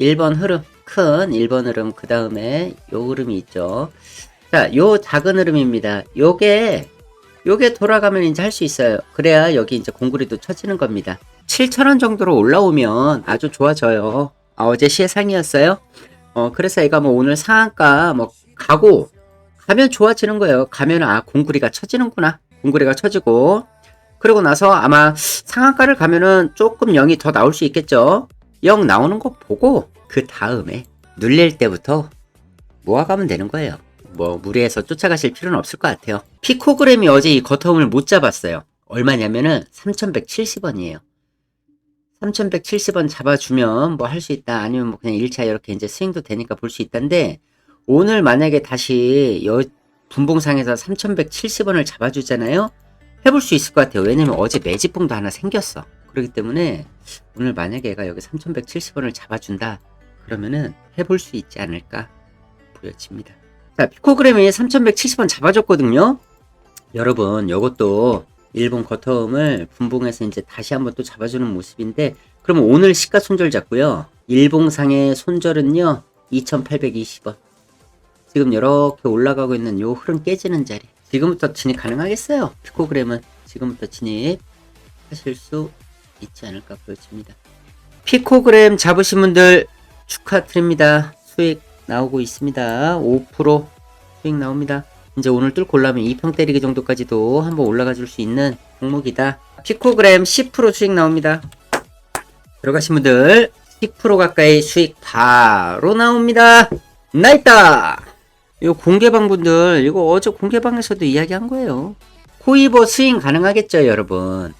1번 흐름, 큰 1번 흐름, 그 다음에 요 흐름이 있죠. 자, 요 작은 흐름입니다. 요게, 요게 돌아가면 이제 할 수 있어요. 그래야 여기 이제 공구리도 쳐지는 겁니다. 7,000원 정도로 올라오면 아주 좋아져요. 아, 어제 시의 상이었어요? 어, 그래서 얘가 뭐 오늘 상한가 뭐 가고, 가면 좋아지는 거예요. 가면 아, 공구리가 쳐지는구나. 공구리가 쳐지고, 그러고 나서 아마 상한가를 가면은 조금 0이 더 나올 수 있겠죠. 0 나오는 거 보고 그 다음에 눌릴 때부터 모아가면 되는 거예요. 뭐 무리해서 쫓아가실 필요는 없을 것 같아요. 피코그램이 어제 이 거텀을 못 잡았어요. 얼마냐면은 3170원이에요. 3170원 잡아주면 뭐 할 수 있다. 아니면 뭐 그냥 1차 이렇게 이제 스윙도 되니까 볼 수 있다는데 오늘 만약에 다시 여 분봉상에서 3170원을 잡아주잖아요. 해볼 수 있을 것 같아요. 왜냐면 어제 매집봉도 하나 생겼어. 그렇기 때문에 오늘 만약에 얘가 여기 3170원을 잡아준다. 그러면은 해볼 수 있지 않을까 보여집니다. 자, 피코그램이 3170원 잡아줬거든요. 여러분, 요것도 일본 거텀을 분봉해서 이제 다시 한번 또 잡아주는 모습인데, 그러면 오늘 시가 손절 잡고요. 일봉상의 손절은요, 2820원. 지금 이렇게 올라가고 있는 요 흐름 깨지는 자리. 지금부터 진입 가능하겠어요. 피코그램은 지금부터 진입 하실 수 있지 않을까 보여집니다. 피코그램 잡으신 분들 축하드립니다. 수익 나오고 있습니다. 5% 수익 나옵니다. 이제 오늘 뚫고 올라면 2평 때리기 정도까지도 한번 올라가 줄 수 있는 종목이다. 피코그램 10% 수익 나옵니다. 들어가신 분들 10% 가까이 수익 바로 나옵니다. 나있다! 요 공개방 분들 이거 어제 공개방에서도 이야기한 거예요. 코이버 스윙 가능하겠죠, 여러분.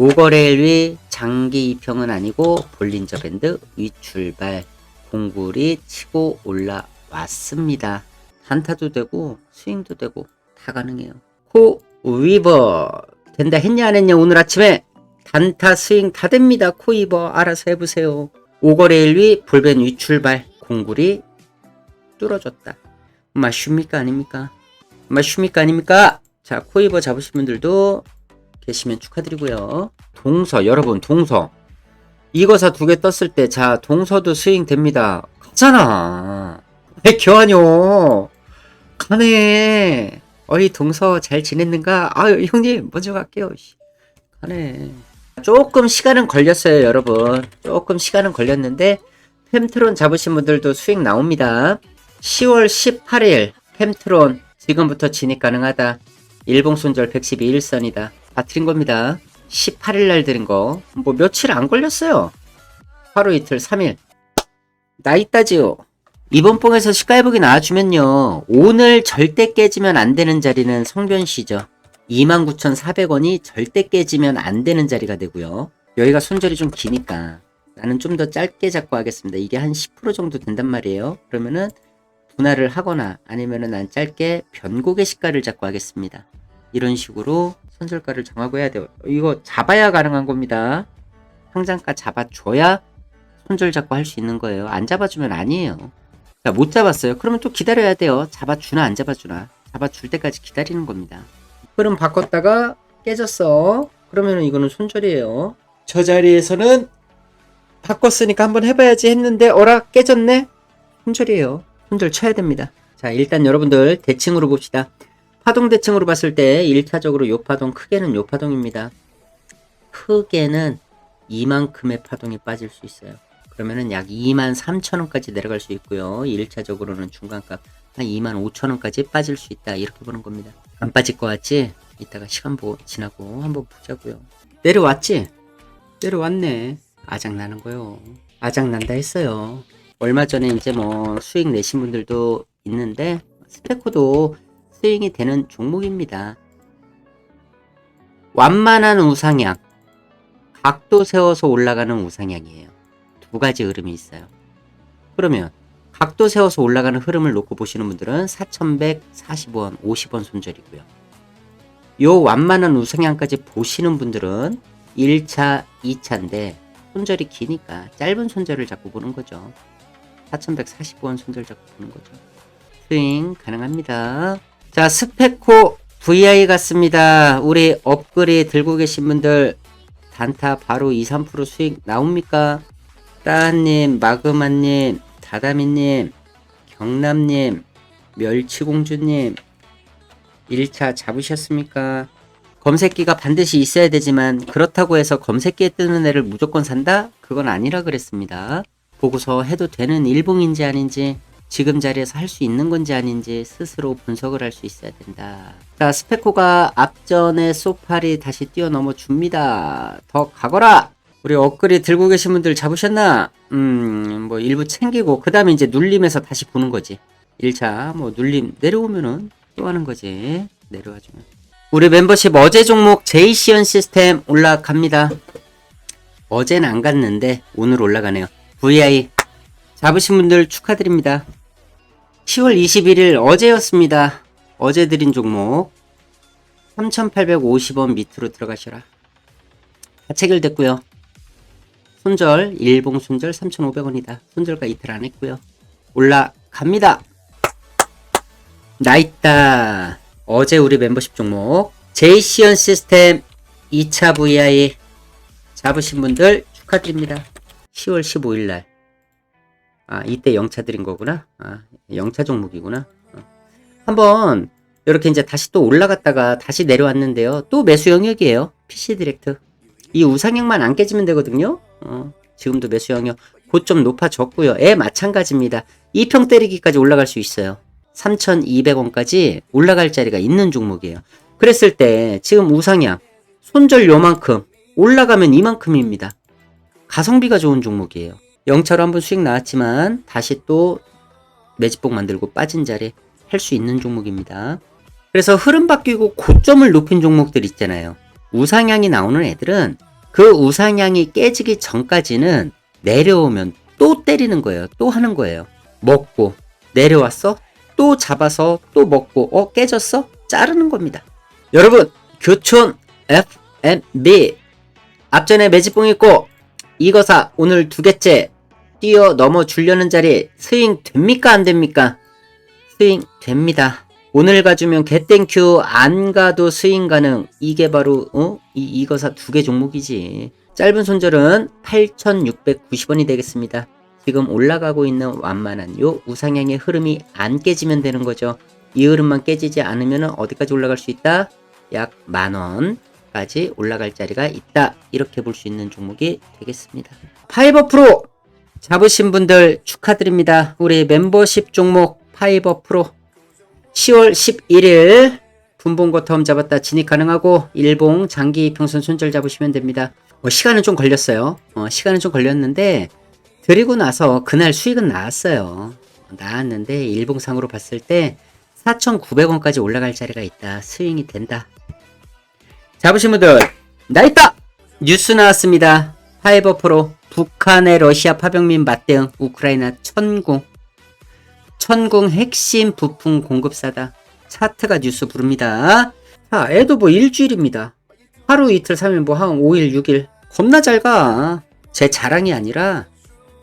오거레일 위 장기 입형은 아니고 볼린저 밴드 위출발 공굴이 치고 올라왔습니다. 단타도 되고 스윙도 되고 다 가능해요. 코 위버 된다 했냐 안 했냐 오늘 아침에 단타 스윙 다 됩니다. 코이버 알아서 해보세요. 오거레일 위 볼벤 위출발 공굴이 뚫어졌다. 마쉽니까 아닙니까? 마쉽니까 아닙니까? 자 코이버 잡으신 분들도 계시면 축하드리고요. 동서 여러분 동서 이거사 두 개 떴을 때 자 동서도 스윙 됩니다. 갔잖아. 왜 교환요? 가네. 어이 동서 잘 지냈는가? 아유 형님 먼저 갈게요. 씨. 가네. 조금 시간은 걸렸어요 여러분. 조금 시간은 걸렸는데 펜트론 잡으신 분들도 수익 나옵니다. 10월 18일 펜트론 지금부터 진입 가능하다. 일봉 손절 112일선이다. 다 드린 겁니다. 18일 날 드린 거. 뭐 며칠 안 걸렸어요. 하루 이틀 3일. 나 있다지요. 이번 봉에서 시가회복이 나와주면요. 오늘 절대 깨지면 안 되는 자리는 성변시죠. 29,400원이 절대 깨지면 안 되는 자리가 되고요. 여기가 손절이 좀 기니까 나는 좀 더 짧게 잡고 하겠습니다. 이게 한 10% 정도 된단 말이에요. 그러면은 분할을 하거나 아니면은 난 짧게 변곡의 시가를 잡고 하겠습니다. 이런 식으로 손절가를 정하고 해야 돼요. 이거 잡아야 가능한 겁니다. 상장가 잡아줘야 손절 잡고 할 수 있는 거예요. 안 잡아주면 아니에요. 자, 못 잡았어요. 그러면 또 기다려야 돼요. 잡아주나 안 잡아주나. 잡아줄 때까지 기다리는 겁니다. 흐름 바꿨다가 깨졌어. 그러면 이거는 손절이에요. 저 자리에서는 바꿨으니까 한번 해봐야지 했는데 어라 깨졌네? 손절이에요. 손절 쳐야 됩니다. 자 일단 여러분들 대칭으로 봅시다. 파동 대칭으로 봤을 때 1차적으로 요 파동 크게는 요 파동입니다. 크게는 이만큼의 파동이 빠질 수 있어요. 그러면은 약 2만 3천 원까지 내려갈 수 있고요. 1차적으로는 중간값 한 2만 5천 원까지 빠질 수 있다. 이렇게 보는 겁니다. 안 빠질 것 같지? 이따가 시간 보 지나고 한번 보자고요. 내려왔지? 내려왔네. 아작나는 거요. 아작난다 했어요. 얼마 전에 이제 뭐 수익 내신 분들도 있는데 스페코도 스윙이 되는 종목입니다. 완만한 우상향, 각도 세워서 올라가는 우상향이에요. 두 가지 흐름이 있어요. 그러면 각도 세워서 올라가는 흐름을 놓고 보시는 분들은 4,140원, 50원 손절이고요. 요 완만한 우상향까지 보시는 분들은 1차, 2차인데 손절이 기니까 짧은 손절을 잡고 보는 거죠. 4,140원 손절 잡고 보는 거죠. 스윙 가능합니다. 자, 스페코 VI 같습니다. 우리 업글이 들고 계신 분들 단타 바로 2, 3% 수익 나옵니까? 따님, 마그마님, 다다미님, 경남님, 멸치공주님, 1차 잡으셨습니까? 검색기가 반드시 있어야 되지만 그렇다고 해서 검색기에 뜨는 애를 무조건 산다? 그건 아니라 그랬습니다. 보고서 해도 되는 일봉인지 아닌지 지금 자리에서 할 수 있는 건지 아닌지 스스로 분석을 할 수 있어야 된다. 자, 스페코가 앞전에 소팔이 다시 뛰어넘어 줍니다. 더 가거라! 우리 업글이 들고 계신 분들 잡으셨나? 음, 뭐 일부 챙기고 그 다음에 이제 눌림에서 다시 보는 거지. 1차 뭐 눌림 내려오면은 또 하는 거지. 내려와주면. 우리 멤버십 어제 종목 제이시언 시스템 올라갑니다. 어제는 안 갔는데 오늘 올라가네요. VI 잡으신 분들 축하드립니다. 10월 21일 어제였습니다. 어제 드린 종목 3,850원 밑으로 들어가셔라. 다 체결됐고요. 손절 일봉 손절 3,500원이다. 손절가 이틀 안 했고요. 올라갑니다. 나 있다. 어제 우리 멤버십 종목 제이시언 시스템 2차 VI 잡으신 분들 축하드립니다. 10월 15일 날. 아, 이때 영차 드린 거구나. 아, 영차 종목이구나. 어. 한번 이렇게 이제 다시 또 올라갔다가 다시 내려왔는데요. 또 매수 영역이에요. PC 디렉트. 이 우상향만 안 깨지면 되거든요. 어, 지금도 매수 영역 고점 높아졌고요. 에 마찬가지입니다. 2평 때리기까지 올라갈 수 있어요. 3,200원까지 올라갈 자리가 있는 종목이에요. 그랬을 때 지금 우상향 손절 요만큼 올라가면 이만큼입니다. 가성비가 좋은 종목이에요. 영차로 한번 수익 나왔지만 다시 또 매집복 만들고 빠진 자리 할 수 있는 종목입니다. 그래서 흐름 바뀌고 고점을 높인 종목들 있잖아요. 우상향이 나오는 애들은 그 우상향이 깨지기 전까지는 내려오면 또 때리는 거예요. 또 하는 거예요. 먹고 내려왔어? 또 잡아서 또 먹고 어 깨졌어? 자르는 겁니다. 여러분 교촌 FMB 앞전에 매집봉 있고 이거사 오늘 두 개째 뛰어 넘어 주려는 자리 스윙 됩니까 안 됩니까? 스윙 됩니다. 오늘 가주면 개땡큐 안 가도 스윙 가능 이게 바로 어? 이 이거사 두 개 종목이지. 짧은 손절은 8,690원이 되겠습니다. 지금 올라가고 있는 완만한 요 우상향의 흐름이 안 깨지면 되는 거죠. 이 흐름만 깨지지 않으면 어디까지 올라갈 수 있다? 약 만원까지 올라갈 자리가 있다. 이렇게 볼 수 있는 종목이 되겠습니다. 파이버 프로 잡으신 분들 축하드립니다. 우리 멤버십 종목 파이버 프로 10월 11일 분봉거 텀 잡았다 진입 가능하고 일봉 장기 평선 손절 잡으시면 됩니다. 어, 시간은 좀 걸렸어요. 어, 시간은 좀 걸렸는데 드리고 나서 그날 수익은 나왔어요. 나왔는데 일봉상으로 봤을 때 4,900원까지 올라갈 자리가 있다. 스윙이 된다. 잡으신 분들 나 있다. 뉴스 나왔습니다. 파이버 프로 북한의 러시아 파병민 맞대응 우크라이나 천궁 천궁 핵심 부품 공급사다. 차트가 뉴스 부릅니다. 자, 애도 뭐 일주일입니다. 하루 이틀 3일 뭐 한 5일 6일 겁나 잘 가. 제 자랑이 아니라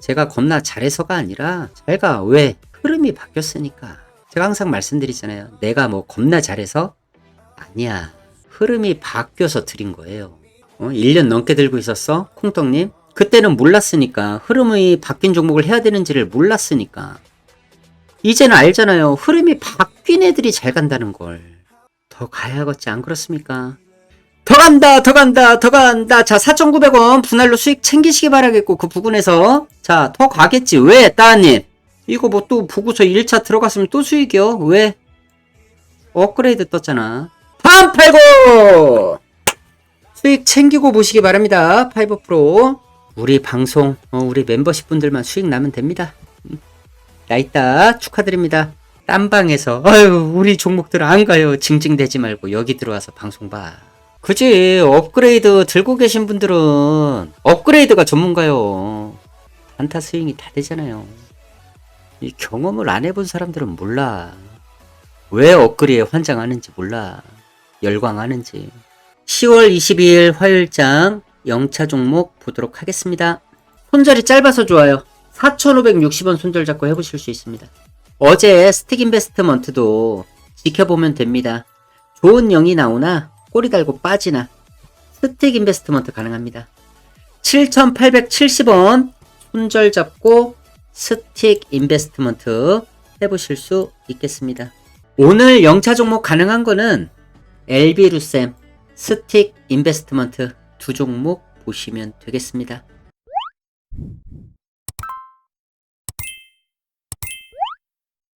제가 겁나 잘해서가 아니라 잘가. 왜? 흐름이 바뀌었으니까. 제가 항상 말씀드리잖아요. 내가 뭐 겁나 잘해서 아니야. 흐름이 바뀌어서 드린 거예요. 어? 1년 넘게 들고 있었어? 콩떡님? 그때는 몰랐으니까. 흐름이 바뀐 종목을 해야 되는지를 몰랐으니까. 이제는 알잖아요. 흐름이 바뀐 애들이 잘 간다는 걸. 더 가야겠지, 안 그렇습니까? 더 간다, 더 간다, 더 간다. 자, 4,900원 분할로 수익 챙기시기 바라겠고, 그 부분에서. 자, 더 가겠지. 왜, 따님? 이거 뭐 또 보고서 1차 들어갔으면 또 수익이요? 왜? 업그레이드 떴잖아. 팜 팔고! 수익 챙기고 보시기 바랍니다. 파이버 프로. 우리 방송, 어, 우리 멤버십 분들만 수익 나면 됩니다. 나있다 축하드립니다. 딴 방에서 아유 우리 종목들 안 가요 징징대지 말고 여기 들어와서 방송 봐. 그지 업그레이드 들고 계신 분들은 업그레이드가 전문가요. 단타 스윙이 다 되잖아요. 이 경험을 안 해본 사람들은 몰라. 왜 업그레이드에 환장하는지 몰라. 열광하는지. 10월 22일 화요일장 영차 종목 보도록 하겠습니다. 손절이 짧아서 좋아요. 4,560원 손절 잡고 해보실 수 있습니다. 어제 스틱 인베스트먼트도 지켜보면 됩니다. 좋은 영이 나오나 꼬리 달고 빠지나 스틱 인베스트먼트 가능합니다. 7,870원 손절 잡고 스틱 인베스트먼트 해보실 수 있겠습니다. 오늘 영차 종목 가능한 거는 엘비루셈, 스틱 인베스트먼트, 두 종목 보시면 되겠습니다.